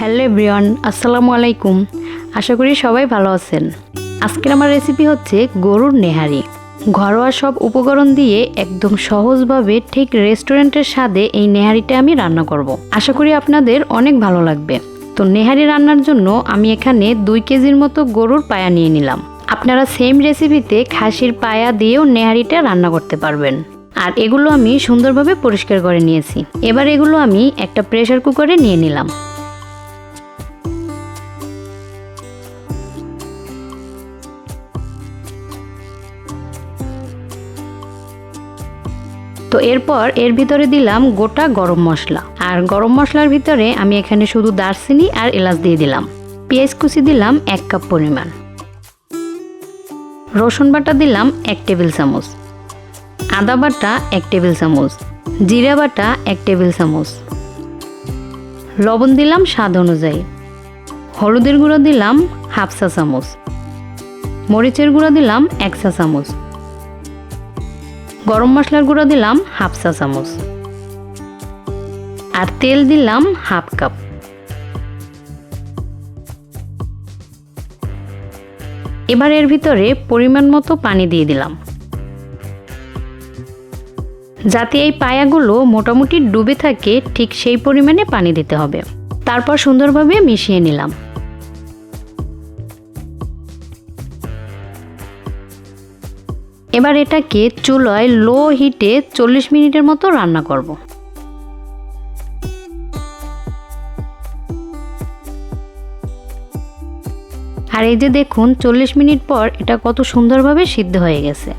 Hello everyone, আসসালামু আলাইকুম। আশা করি সবাই ভালো আছেন। আজকের আমার রেসিপি হচ্ছে গরুর নেহারি। ঘরোয়া সব উপকরণ দিয়ে একদম সহজভাবে ঠিক রেস্টুরেন্টের স্বাদে এই নেহারিটা আমি রান্না করব। আশা করি আপনাদের অনেক ভালো লাগবে। তো নেহারি রান্নার জন্য আমি এখানে দুই কেজির মতো গরুর পায়া নিয়ে নিলাম। আপনারা সেম রেসিপিতে খাসির পায়া দিয়েও নেহারিটা রান্না করতে পারবেন। আর এগুলো আমি সুন্দরভাবে পরিষ্কার করে নিয়েছি। এবার এগুলো আমি একটা প্রেসার কুকারে নিয়ে নিলাম। তো এরপর এর ভিতরে দিলাম গোটা গরম মশলা। আর গরম মশলার ভিতরে আমি এখানে শুধু দারচিনি আর এলাচ দিয়ে দিলাম। পেঁয়াজ কুচি দিলাম এক কাপ পরিমাণ। রসুন বাটা দিলাম এক টেবিল চামচ। আদা বাটা এক টেবিল চামচ। জিরা বাটা এক টেবিল চামচ। লবণ দিলাম স্বাদ অনুযায়ী। হলুদের গুঁড়ো দিলাম হাফ চা চামচ। মরিচের গুঁড়ো দিলাম এক চা চামচ। গরম মশলার গুঁড়ো দিলাম হাফ চা চামচ। আর তেল দিলাম হাফ কাপ। এবার এর ভিতরে পরিমাণ মতো পানি দিয়ে দিলাম। যাতে এই পায়াগুলো মোটামুটি ডুবে থাকে, ঠিক সেই পরিমাণে পানি দিতে হবে। তারপর সুন্দরভাবে মিশিয়ে নিলাম। এবার এটাকে চুলায় লো হিটে চল্লিশ মিনিটের মতো রান্না করব। আর এই যে দেখুন, চল্লিশ মিনিট পর এটা কত সুন্দরভাবে সিদ্ধ হয়ে গেছে।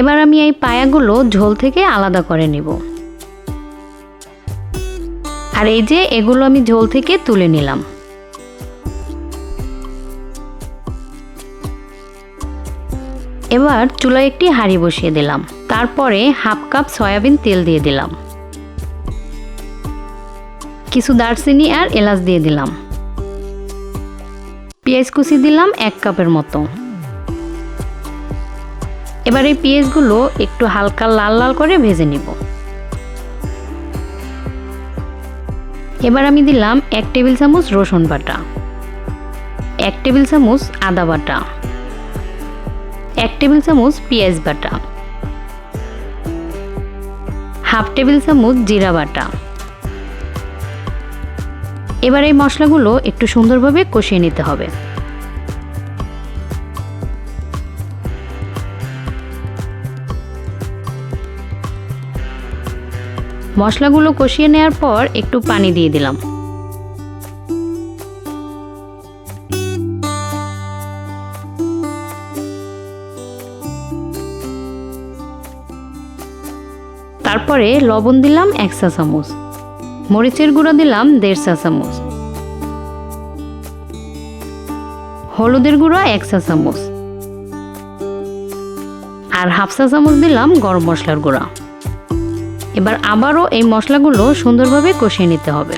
এবার আমি এই পায়াগুলো ঝোল থেকে আলাদা করে নিব। আর এই যে এগুলো আমি ঝোল থেকে তুলে নিলাম। এবার চুলায় একটি হাঁড়ি বসিয়ে দিলাম। তারপরে হাফ কাপ সয়াবিন তেল দিয়ে দিলাম। কিছু দারচিনি আর এলাচ দিয়ে দিলাম। পেঁয়াজ কুচি দিলাম এক কাপের মতো। এবার এই পেঁয়াজগুলো একটু হালকা লাল লাল করে ভেজে নিব। এবার আমি দিলাম এক টেবিল চামচ রসুন বাটা, এক টেবিল চামচ আদা বাটা, এক টেবিল চামচ পেঁয়াজ বাটা, হাফ টেবিল চামচ জিরা বাটা। এবার এই মশলাগুলো একটু সুন্দরভাবে কষিয়ে নিতে হবে। মশলাগুলো কষিয়ে নেওয়ার পর একটু পানি দিয়ে দিলাম। তারপরে লবণ দিলাম এক চা চামচ। মরিচের গুঁড়ো দিলাম দেড় চা চামচ। হলুদের গুঁড়ো এক চা চামচ। আর হাফ চা চামচ দিলাম গরম মশলার গুঁড়া। এবার আবারও এই মশলাগুলো সুন্দরভাবে কষিয়ে নিতে হবে।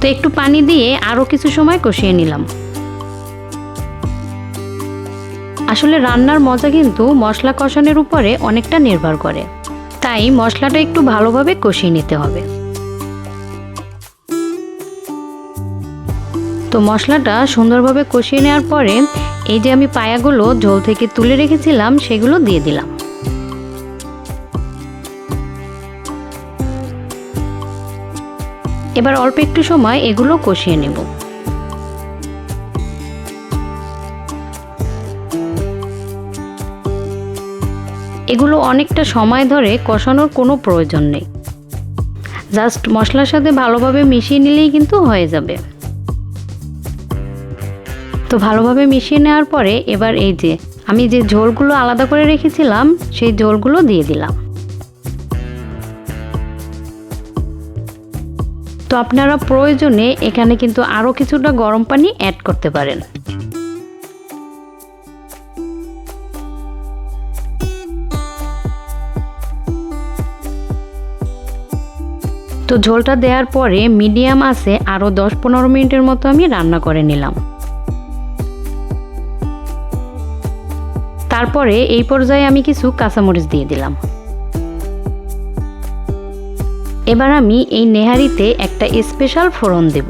তো একটু পানি দিয়ে আরও কিছু সময় কষিয়ে নিলাম। আসলে রান্নার মজা কিন্তু মশলা কষানোর উপরে অনেকটা নির্ভর করে। তাই মশলাটা একটু ভালোভাবে কষিয়ে নিতে হবে। তো মশলাটা সুন্দরভাবে কষিয়ে নেওয়ার পরে এই যে আমি পায়াগুলো ঝোল থেকে তুলে রেখেছিলাম, সেগুলো দিয়ে দিলাম। এবার অল্প একটু সময় এগুলো কষিয়ে নেব। এগুলো অনেকটা সময় ধরে কষানোর কোনো প্রয়োজন নেই। জাস্ট মশলার সাথে ভালোভাবে মিশিয়ে নিলেই কিন্তু হয়ে যাবে। তো ভালোভাবে মিশিয়ে নেওয়ার পরে এবার এই যে, আমি যে ঝোলগুলো আলাদা করে রেখেছিলাম, সেই ঝোলগুলো দিয়ে দিলাম। তো আপনারা প্রয়োজনে এখানে কিন্তু আরও কিছুটা গরম পানি অ্যাড করতে পারেন। তো ঝোলটা দেওয়ার পরে মিডিয়াম আছে আরও দশ পনেরো মিনিটের মতো আমি রান্না করে নিলাম। তারপরে এই পর্যায়ে আমি কিছু কাঁচামরিচ দিয়ে দিলাম। এবার আমি এই নেহারিতে একটা স্পেশাল ফোড়ন দেব।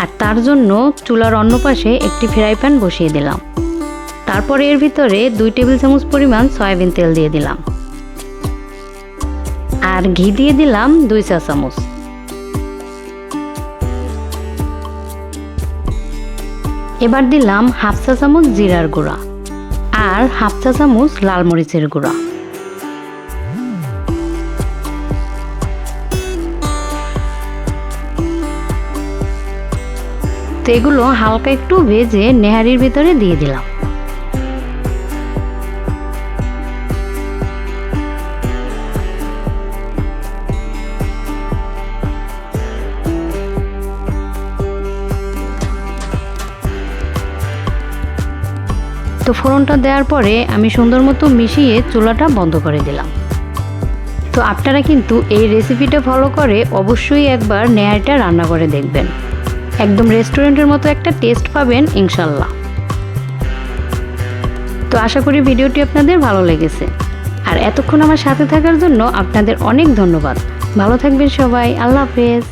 আর তার জন্য চুলার অন্য পাশে একটি ফ্রাই প্যান বসিয়ে দিলাম। তারপরে এর ভিতরে দুই টেবিল চামচ পরিমাণ সয়াবিন তেল দিয়ে দিলাম। আর ঘি দিয়ে দিলাম দুই চা চামচ। এবার দিলাম হাফ চা চামচ জিরার গুঁড়া। আর হাফ চা চামচ লাল মরিচের গুঁড়া। তো এগুলো হালকা একটু ভেজে নেহারির ভিতরে দিয়ে দিলাম। তো ফোড়নটা দেওয়ার পরে আমি সুন্দর মতো মিশিয়ে চুলাটা বন্ধ করে দিলাম। তো আপনারা কিন্তু এই রেসিপিটা ফলো করে অবশ্যই একবার নেহারিটা রান্না করে দেখবেন। একদম রেস্টুরেন্টের মতো একটা টেস্ট পাবেন, ইনশাল্লাহ। তো আশা করি ভিডিওটি আপনাদের ভালো লেগেছে। আর এতক্ষণ আমার সাথে থাকার জন্য আপনাদের অনেক ধন্যবাদ। ভালো থাকবেন সবাই। আল্লাহ হাফেজ।